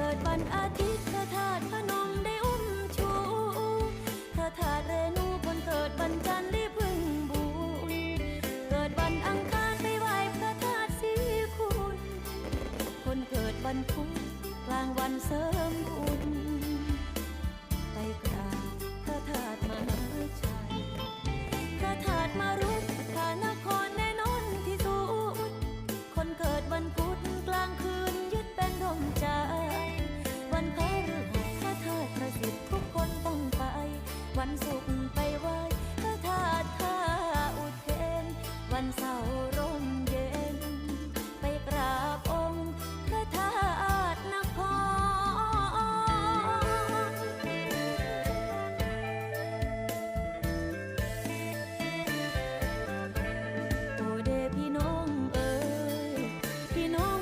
เกิดวันอาทิตย์เธอธาตุพนมได้อุ้มชู เธอธาตุเรนูคนเกิดวันจันทร์ได้พึ่งบุญเกิดวันอังคารไปไหว้พระธาตุสีคุณ คนเกิดวันพุธกลางวันเสริมบุญไปกราบพระธาตุมหาชัยพระธาตุมารุกขานครแน่นอนที่สุดคนเกิดวันพุธกลางคืน ไปไหว้พระธาตุท่าอุเทน วันเสาร์ร่มเย็น ไปกราบองพระธาตุนคร โอเดพี่น้องเอ๋ยพี่น้อง